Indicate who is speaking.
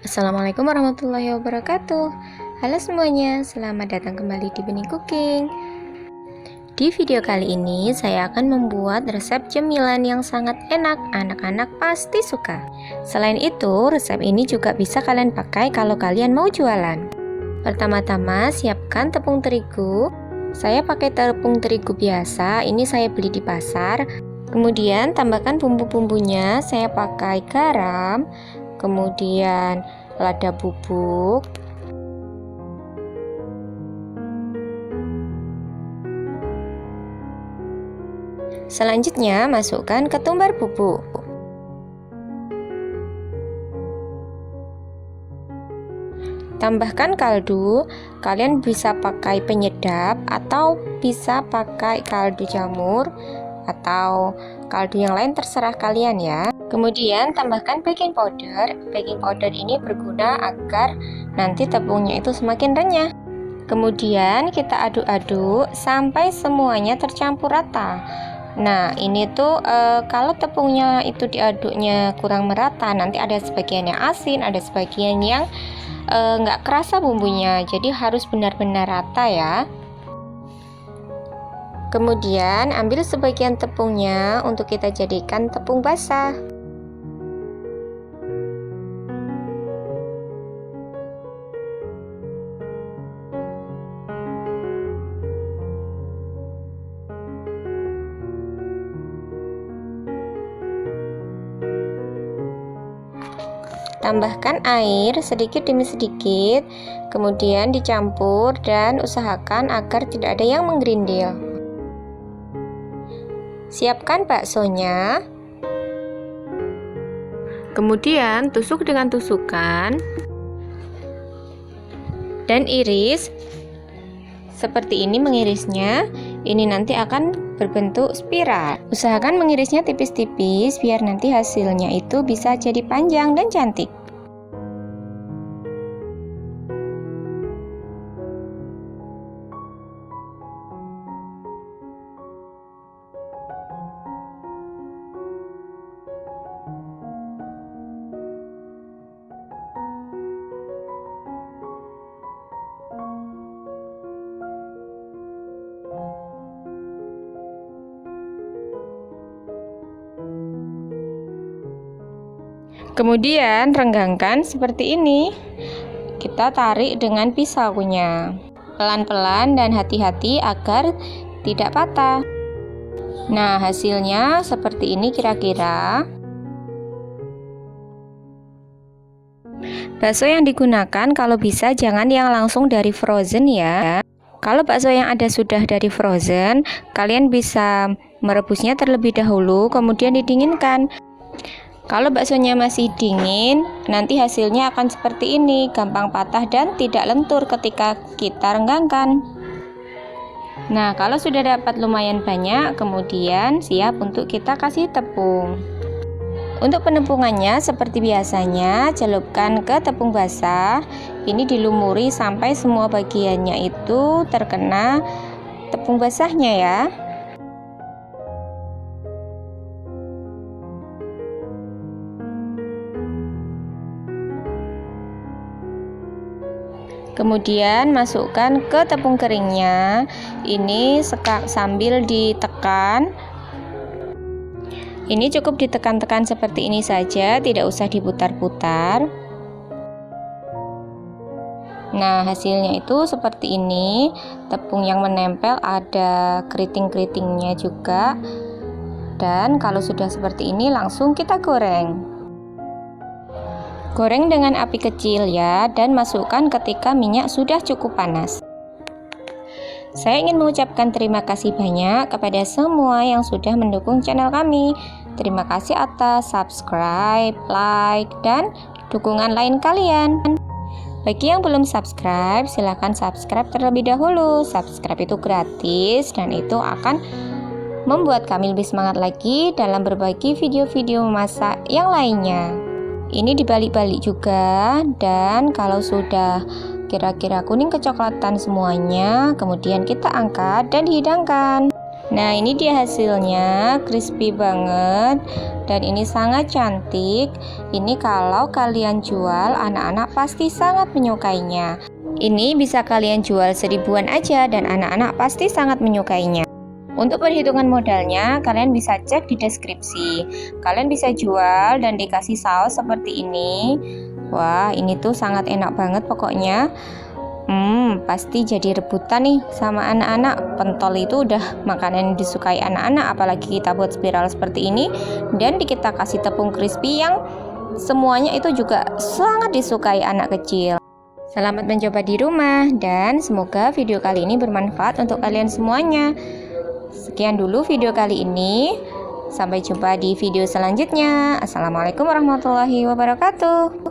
Speaker 1: Assalamualaikum warahmatullahi wabarakatuh. Halo semuanya, selamat datang kembali di Benih Cooking. Di video kali ini saya akan membuat resep cemilan yang sangat enak Anak-anak pasti suka. Selain itu, resep ini juga bisa kalian pakai kalau kalian mau jualan. Pertama-tama siapkan tepung terigu. Saya pakai tepung terigu biasa, ini saya beli di pasar. Kemudian tambahkan bumbu-bumbunya, saya pakai garam, kemudian lada bubuk, Selanjutnya masukkan ketumbar bubuk. Tambahkan kaldu, kalian bisa pakai penyedap atau bisa pakai kaldu jamur atau kaldu yang lain terserah kalian ya. Kemudian tambahkan baking powder. Baking powder ini berguna agar nanti tepungnya itu semakin renyah. Kemudian kita aduk-aduk sampai semuanya tercampur rata. Nah, ini tuh e, kalau tepungnya itu diaduknya kurang merata, nanti ada sebagian yang asin, ada sebagian yang eh, nggak kerasa bumbunya. Jadi harus benar-benar rata ya. Kemudian ambil sebagian tepungnya untuk kita jadikan tepung basah. Tambahkan air sedikit demi sedikit, kemudian dicampur dan usahakan agar tidak ada yang menggerindil. Siapkan baksonya. Kemudian tusuk dengan tusukan dan iris. Seperti ini mengirisnya. Ini nanti akan berbentuk spiral. Usahakan mengirisnya tipis-tipis biar nanti hasilnya itu bisa jadi panjang dan cantik. Kemudian renggangkan seperti ini. Kita tarik dengan pisaunya. Pelan-pelan dan hati-hati agar tidak patah. Nah, hasilnya seperti ini kira-kira. Bakso yang digunakan kalau bisa jangan yang langsung dari frozen ya. Kalau bakso yang ada sudah dari frozen, kalian bisa merebusnya terlebih dahulu kemudian didinginkan. Kalau baksonya masih dingin, nanti hasilnya akan seperti ini, gampang patah dan tidak lentur ketika kita renggangkan. Nah, kalau sudah dapat lumayan banyak, kemudian siap untuk kita kasih tepung. Untuk penepungannya seperti biasanya, celupkan ke tepung basah. Ini dilumuri sampai semua bagiannya itu terkena tepung basahnya ya. Kemudian masukkan ke tepung keringnya. Ini sambil ditekan. Ini cukup ditekan-tekan seperti ini saja, tidak usah diputar-putar. Nah, hasilnya itu seperti ini. Tepung yang menempel ada keriting-keritingnya juga. Dan kalau sudah seperti ini langsung kita goreng. Goreng dengan api kecil ya dan masukkan ketika minyak sudah cukup panas. Saya ingin mengucapkan terima kasih banyak kepada semua yang sudah mendukung channel kami. Terima kasih atas subscribe, like, dan dukungan lain kalian. Bagi yang belum subscribe, silahkan subscribe terlebih dahulu. Subscribe itu gratis dan itu akan membuat kami lebih semangat lagi dalam berbagi video-video memasak yang lainnya ini dibalik-balik juga dan kalau sudah kira-kira kuning kecoklatan semuanya kemudian kita angkat dan dihidangkan Nah, ini dia hasilnya, crispy banget dan ini sangat cantik. Ini kalau kalian jual, anak-anak pasti sangat menyukainya. Ini bisa kalian jual seribuan aja dan anak-anak pasti sangat menyukainya. Untuk perhitungan modalnya, kalian bisa cek di deskripsi. Kalian bisa jual dan dikasih saus seperti ini. Wah, ini tuh sangat enak banget pokoknya. Hmm, pasti jadi rebutan nih sama anak-anak. Pentol itu udah makanan yang disukai anak-anak, apalagi kita buat spiral seperti ini. Dan kita kasih tepung crispy yang semuanya itu juga sangat disukai anak kecil. Selamat mencoba di rumah dan semoga video kali ini bermanfaat untuk kalian semuanya. Sekian dulu video kali ini. Sampai jumpa di video selanjutnya. Assalamualaikum warahmatullahi wabarakatuh.